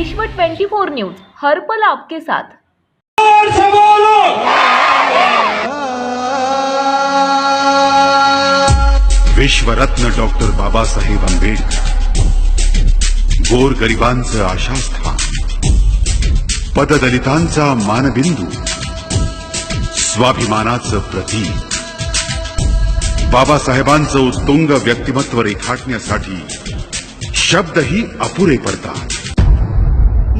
विश्व 24 न्यूज हर्पल आपके साथ. जोर से बोलो विश्वरत्न डॉक्टर बाबासाहेब आंबेडकर गोरगरिबांचं आशास्थान पददलितांचा मानबिंदू स्वाभिमानाचं प्रतीक. बाबासाहेबांचं उत्तुंग व्यक्तिमत्व रेखाटण्यासाठी शब्दही अपुरे पडतात.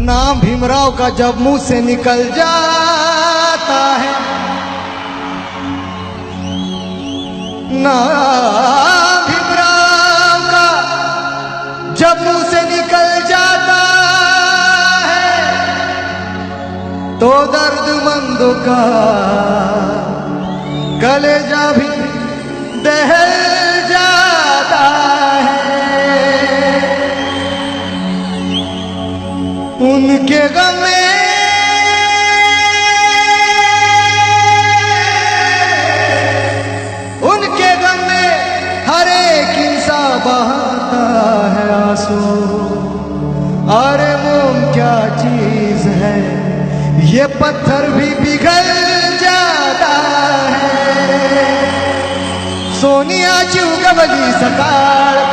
नाम भीमराव का जब मुँह से निकल जाता है। नाम भीमराव का जब मुँह से निकल जाता है तो दर्द मंदों का कलेजा भी दहल उनके गम उनके गम में हर एक इंसान बहाता है आँसू। अरे मोम, क्या चीज़ है? ये पत्थर भी पिघल जाता है। सोनिया चिवगवली सकाळ हो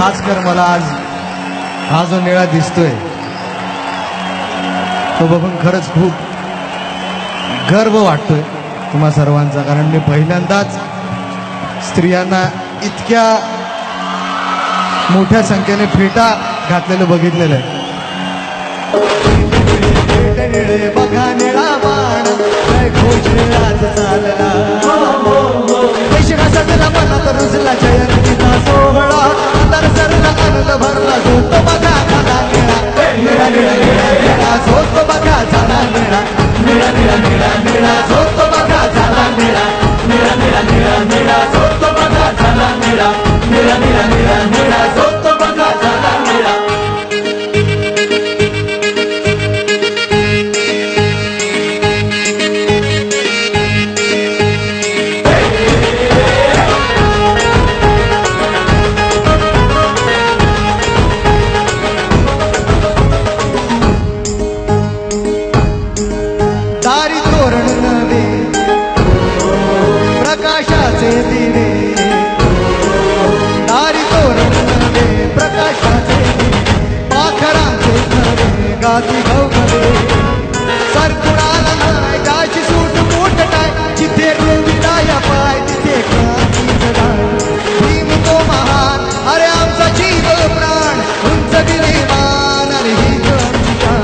खास कर मला आज हा जो निळा दिसतोय तो बघून खरंच खूप गर्व वाटतोय तुम्हा सर्वांचा. कारण मी पहिल्यांदाच स्त्रियांना इतक्या मोठ्या संख्येने फेटा घातलेलं बघितलेलं आहे. बघा निळा बाण काय चालला. आनंद भरला नवे गाती सर कुणाला नाय गाशी सूट मोठ टाय जिथे रुविडाया पाय तिथे क्रांती जगाय. भीम तो महान अरे आमचा जीव प्राण उंच दिले मान अरे ही आमची जाण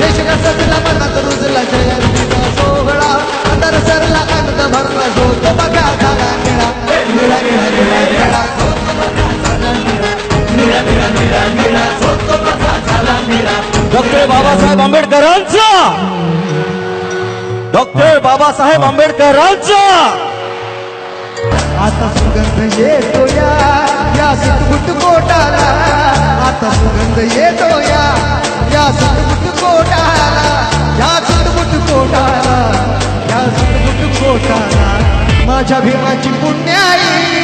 देशाच्या सजला मनात रुजला जयंतीचा सोहळा. अंदर सरला आनंद भरला झोत बघा झाला निळा. निळा निळा निळा निळा झोत बघा झाला निळा. निळा निळा निळा निळा झोत बघा झाला निळा. डॉक्टर बाबासाहेब आंबेडकरांचा! डॉक्टर बाबासाहेब आंबेडकरांचा! आता सुगंध येतो या या सुटबुट कोटाला. आता सुगंध येतो या या सुटबुट कोटाला. या सुटबुट कोटाला या सुटबुट कोटाला. माझ्या भीमाची पुण्याई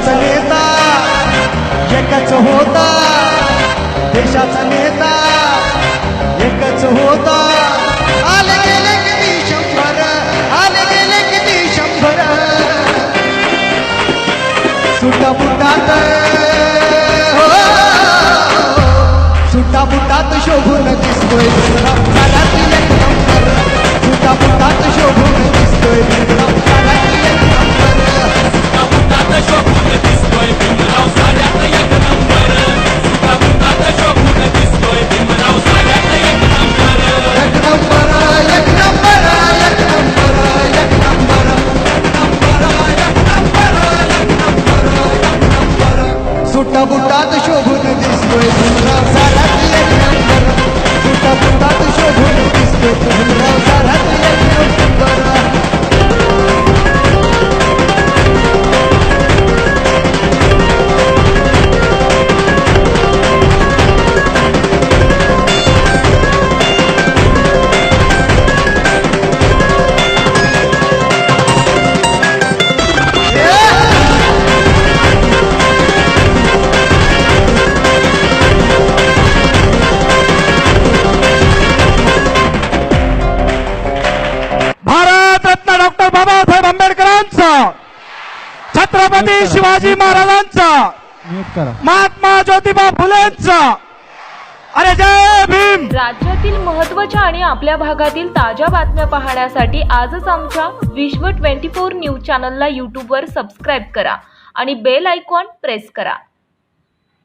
देशाचा नेता एकच होता. देशाचा नेता एकच होता. आले गेले किती शंभर आले गेले किती शंभर. सुटा बुटात हो. सुटा बुटात शोभून दिसतोय. भीमराव काळातील सुटा बुटात शोभून दिसतोय. छत्रपती शिवाजी महाराजांचा महात्मा ज्योतिबा फुलेंचा. अरे जय भीम! राज्यातील महत्त्वाच्या आणि आपल्या भागातील ताज्या बातम्या पाहण्यासाठी आजच आमच्या विश्व ट्वेंटी फोर न्यूज चॅनलला यूट्यूबवर सबस्क्राईब करा आणि बेल आयकॉन प्रेस करा.